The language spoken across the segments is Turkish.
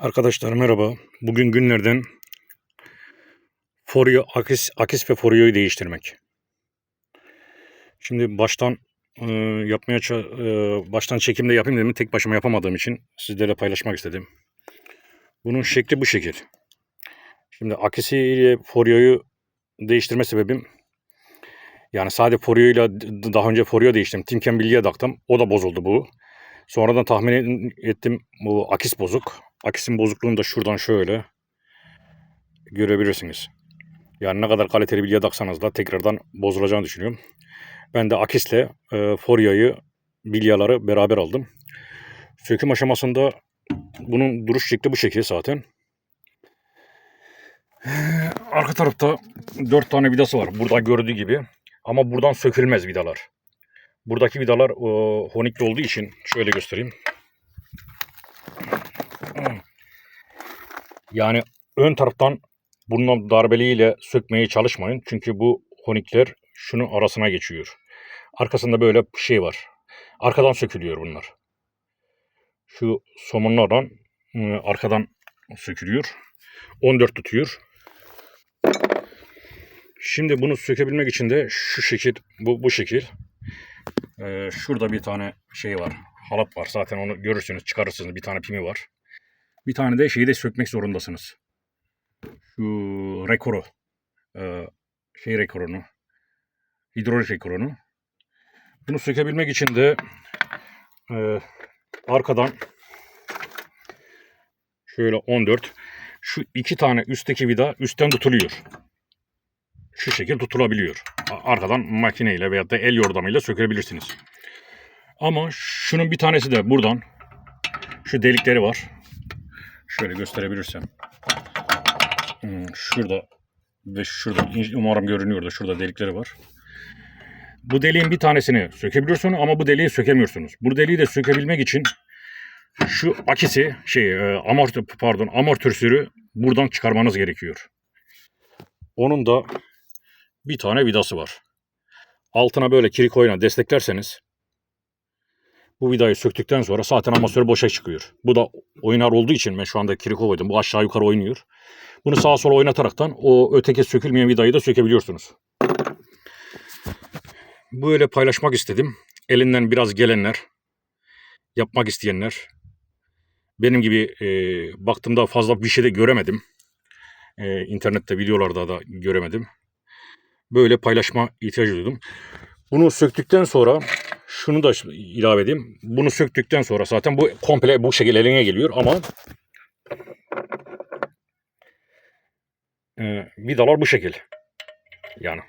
Arkadaşlar merhaba. Bugün günlerden Forio akis, akis ve Forio'yu değiştirmek. Şimdi baştan e, yapmaya e, baştan çekimde yapayım dedim. Tek başıma yapamadığım için sizlerle paylaşmak istedim. Bunun şekli bu şekil. Şimdi akisi ile Forio'yu değiştirme sebebim yani sadece Forio ile daha önce Forio değiştim. Timken bilgiye taktım. O da bozuldu bu. Sonradan tahmin ettim bu akis bozuk. Akisin bozukluğunu da şuradan şöyle görebilirsiniz. Yani ne kadar kaliteli bilye taksanız da tekrardan bozulacağını düşünüyorum. Ben de akisle e, Foria'yı bilyaları beraber aldım. Söküm aşamasında bunun duruş şekli bu şekil zaten. Arka tarafta 4 tane vidası var. Burada gördüğü gibi. Ama buradan sökülmez vidalar. Buradaki vidalar e, honikli olduğu için şöyle göstereyim. Yani ön taraftan bunun darbeliğiyle sökmeye çalışmayın. Çünkü bu honikler şunun arasına geçiyor. Arkasında böyle bir şey var. Arkadan sökülüyor bunlar. Şu somunlardan ıı, arkadan sökülüyor. 14 tutuyor. Şimdi bunu sökebilmek için de şu şekil, bu, bu şekil. Ee, şurada bir tane şey var. Halat var. Zaten onu görürsünüz, çıkarırsınız. Bir tane pimi var. Bir tane de şeyi de sökmek zorundasınız. Şu rekoru. Ee, şey rekorunu. Hidrolik rekorunu. Bunu sökebilmek için de e, arkadan şöyle 14 şu iki tane üstteki vida üstten tutuluyor. Şu şekil tutulabiliyor. Arkadan makineyle veyahut da el yordamıyla sökebilirsiniz. Ama şunun bir tanesi de buradan şu delikleri var. Şöyle gösterebilirsem. Hmm, şurada ve şurada umarım görünüyordu. Şurada delikleri var. Bu deliğin bir tanesini sökebiliyorsunuz ama bu deliği sökemiyorsunuz. Bu deliği de sökebilmek için şu akisi şey e, amortör pardon amortisörü buradan çıkarmanız gerekiyor. Onun da bir tane vidası var. Altına böyle kirikoyla desteklerseniz bu vidayı söktükten sonra zaten amatör boşa çıkıyor. Bu da oynar olduğu için ben şu anda kiriko koydum. Bu aşağı yukarı oynuyor. Bunu sağa sola oynataraktan o öteki sökülmeyen vidayı da sökebiliyorsunuz. Böyle paylaşmak istedim. Elinden biraz gelenler, yapmak isteyenler, benim gibi e, baktığımda fazla bir şey de göremedim. E, internette videolarda da göremedim. Böyle paylaşma ihtiyacı duydum. Bunu söktükten sonra şunu da ilave edeyim. Bunu söktükten sonra zaten bu komple bu şekilde eline geliyor ama e, vidalar bu şekil. Yani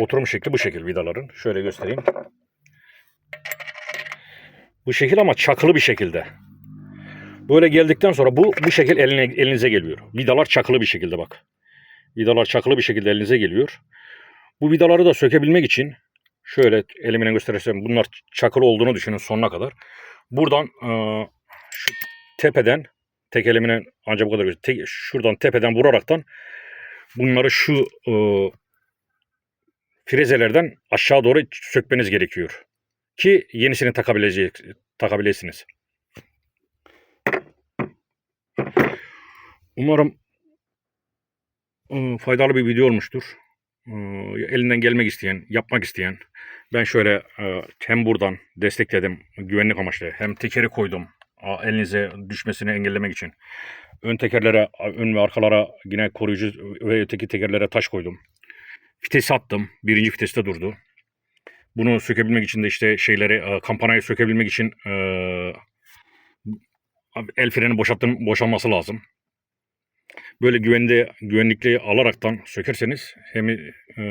oturum şekli bu şekil vidaların. Şöyle göstereyim. Bu şekil ama çakılı bir şekilde. Böyle geldikten sonra bu bu şekil eline, elinize geliyor. Vidalar çakılı bir şekilde bak. Vidalar çakılı bir şekilde elinize geliyor. Bu vidaları da sökebilmek için şöyle elimine gösterirsem bunlar çakılı olduğunu düşünün sonuna kadar. Buradan e, şu tepeden tek elimine ancak bu kadar tek, şuradan tepeden vuraraktan bunları şu e, frezelerden aşağı doğru sökmeniz gerekiyor. Ki yenisini takabilecek, takabilirsiniz. Umarım e, faydalı bir video olmuştur. E, elinden gelmek isteyen, yapmak isteyen. Ben şöyle e, hem buradan destekledim güvenlik amaçlı hem tekeri koydum elinize düşmesini engellemek için. Ön tekerlere, ön ve arkalara yine koruyucu ve öteki tekerlere taş koydum. Vitesi attım. Birinci viteste durdu. Bunu sökebilmek için de işte şeyleri, e, kampanayı sökebilmek için e, el freni boşalttım, boşalması lazım. Böyle güvende, güvenlikli alaraktan sökerseniz hem e,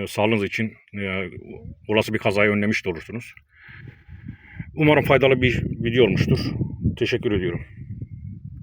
sağlığınız için e, olası bir kazayı önlemiş de olursunuz. Umarım faydalı bir video olmuştur. Teşekkür ediyorum.